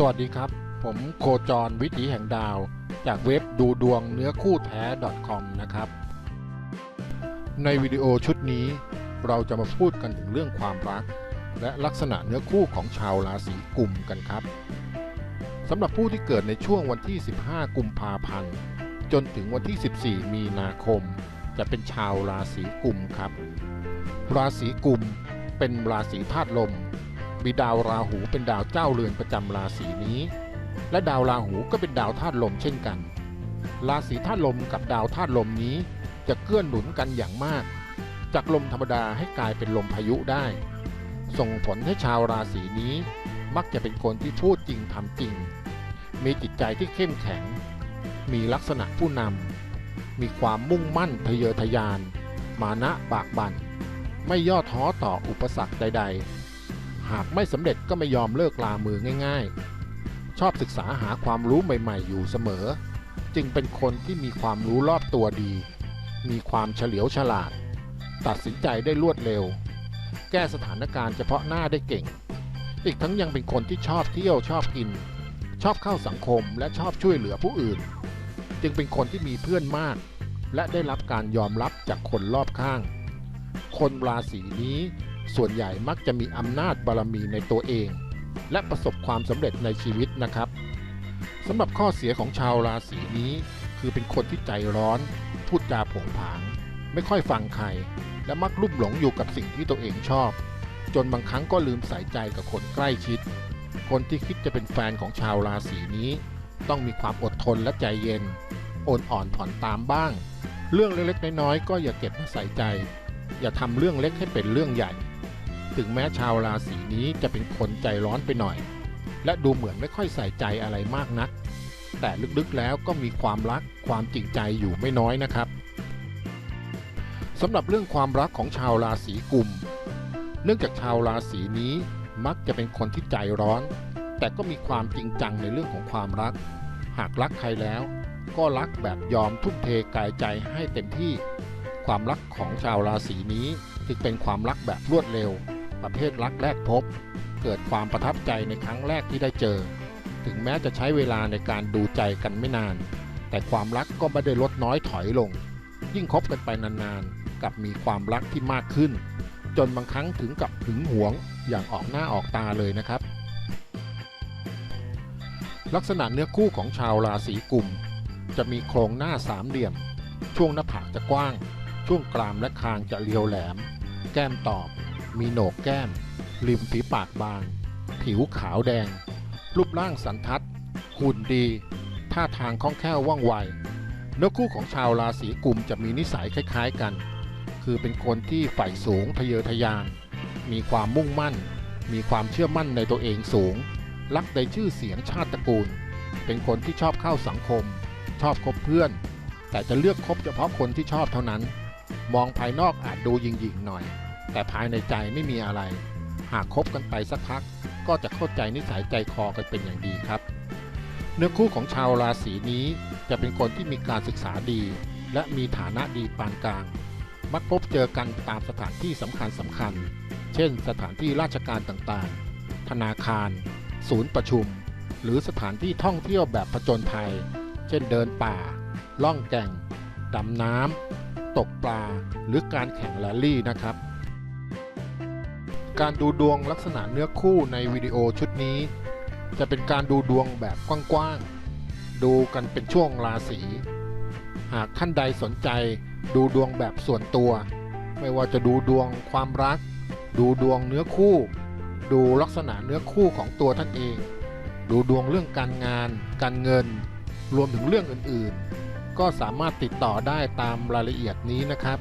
สวัสดีครับ ผมโคจรวิถีแห่งดาว จากเว็บดูดวงเนื้อคู่แท้ .com นะครับ ในวิดีโอชุดนี้ เราจะมาพูดกันถึงเรื่องความรัก และลักษณะเนื้อคู่ของชาวราศีกุมกันครับสำหรับผู้ที่เกิดในช่วงวันที่ 15 กุมภาพันธ์ จนถึงวันที่ 14 มีนาคม จะเป็นชาวราศีกุมครับ ราศีกุมเป็นราศีธาตุลม มีดาวราหูเป็นดาวเจ้าเรือนประจำราศีนี้ และดาวราหูก็เป็นดาวธาตุลมเช่นกัน ราศีธาตุลมกับดาวธาตุลมนี้จะเกื้อหนุนกันอย่างมาก จากลมธรรมดาให้กลายเป็นลมพายุได้ ส่งผลให้ชาวราศีนี้มักจะเป็นคนที่พูดจริงทำจริง มีจิตใจที่เข้มแข็ง มีลักษณะผู้นำ มีความมุ่งมั่นทะเยอทะยาน มานะบากบัน่น ไม่ย่อท้อต่ออุปสรรคใด ๆ หากไม่สำเร็จก็ไม่ยอมเลิกลามือง่าย ๆ ชอบศึกษาหาความรู้ใหม่ๆ อยู่เสมอ จึงเป็นคนที่มีความรู้รอบตัวดี มีความเฉลียวฉลาด ตัดสินใจได้รวดเร็ว แก้สถานการณ์เฉพาะหน้าได้เก่ง อีกทั้งยังเป็นคนที่ชอบเที่ยวชอบกิน ชอบเข้าสังคมและชอบช่วยเหลือผู้อื่น จึงเป็นคนที่มีเพื่อนมาก และได้รับการยอมรับจากคนรอบข้าง คนราศีนี้ ส่วนใหญ่มักจะมีอำนาจบารมีในตัวเอง และประสบความสำเร็จในชีวิตนะครับสำหรับข้อเสียของชาวราศีนี้ คือเป็นคนที่ใจร้อน พูดจาผงผาง ไม่ค่อยฟังใคร และมักลุ่มหลงอยู่กับสิ่งที่ตัวเองชอบ จนบางครั้งก็ลืมใส่ใจกับคนใกล้ชิด คนที่คิดจะเป็นแฟนของชาวราศีนี้ ต้องมีความอดทนและใจเย็นอนอ่อนผ่อนตามบ้าง เรื่องเล็กๆน้อยๆก็อย่าเก็บมาใส่ใจ อย่าทำเรื่องเล็กให้เป็นเรื่องใหญ่ ถึงแม้ชาวราศีนี้จะเป็นคนใจร้อนไปหน่อย และดูเหมือนไม่ค่อยใส่ใจอะไรมากนัก แต่ลึกๆแล้วก็มีความรักความจริงใจอยู่ไม่น้อยนะครับสำหรับเรื่องความรักของชาวราศีกุม เนื่องจากชาวราศีนี้มักจะเป็นคนที่ใจร้อน แต่ก็มีความจริงจังในเรื่องของความรัก หากรักใครแล้ว ก็รักแบบยอมทุ่มเทกายใจให้เต็มที่ ความรักของชาวราศีนี้จึงเป็นความรักแบบรวดเร็ว ประเภทรักแรกพบ เกิดความประทับใจในครั้งแรกที่ได้เจอ ถึงแม้จะใช้เวลาในการดูใจกันไม่นาน แต่ความรักก็ไม่ได้ลดน้อยถอยลง ยิ่งคบกันไปนานๆกับมีความรักที่มากขึ้น จนบางครั้งถึงกับหึงหวงอย่างออกหน้าออกตาเลยนะครับ ลักษณะเนื้อคู่ของชาวราศีกุม จะมีโครงหน้าสามเหลี่ยม ช่วงหน้าผากจะกว้าง ช่วงกรามและคางจะเรียวแหลม แก้มตอบ มีโหนกแก้ม ริมฝีปากบาง ผิวขาวแดง รูปร่างสันทัด หุ่นดี ท่าทางคล่องแคล่วว่องไวเนื้อคู่ของชาวราศีกุมจะมีนิสัยคล้ายๆกัน คือเป็นคนที่ใฝ่สูงทะเยอทะยาน มีความมุ่งมั่น มีความเชื่อมั่นในตัวเองสูง รักในชื่อเสียงชาติตระกูล เป็นคนที่ชอบเข้าสังคม ชอบคบเพื่อน แต่จะเลือกคบเฉพาะคนที่ชอบเท่านั้น มองภายนอกอาจดูหยิ่งๆหน่อย แต่ภายในใจไม่มีอะไร หากคบกันไปสักพัก ก็จะเข้าใจนิสัยใจคอกันเป็นอย่างดีครับ เนื้อคู่ของชาวราศีนี้จะเป็นคนที่มีการศึกษาดี และมีฐานะดีปานกลาง มักพบเจอกันตามสถานที่สำคัญสำคัญ เช่น สถานที่ราชการต่างๆ ธนาคาร ศูนย์ประชุม หรือสถานที่ท่องเที่ยวแบบผจญภัย เช่นเดินป่า ล่องแก่ง ดำน้ำตกปลา หรือการแข่งแรลลี่นะครับ การดูดวงลักษณะเนื้อคู่ในวิดีโอชุดนี้ จะเป็นการดูดวงแบบกว้างๆ ดูกันเป็นช่วงราศี หากท่านใดสนใจดูดวงแบบส่วนตัว ไม่ว่าจะดูดวงความรัก ดูดวงเนื้อคู่ ดูลักษณะเนื้อคู่ของตัวท่านเอง ดูดวงเรื่องการงาน การเงิน รวมถึงเรื่องอื่นๆ ก็สามารถติดต่อได้ตามรายละเอียดนี้นะครับ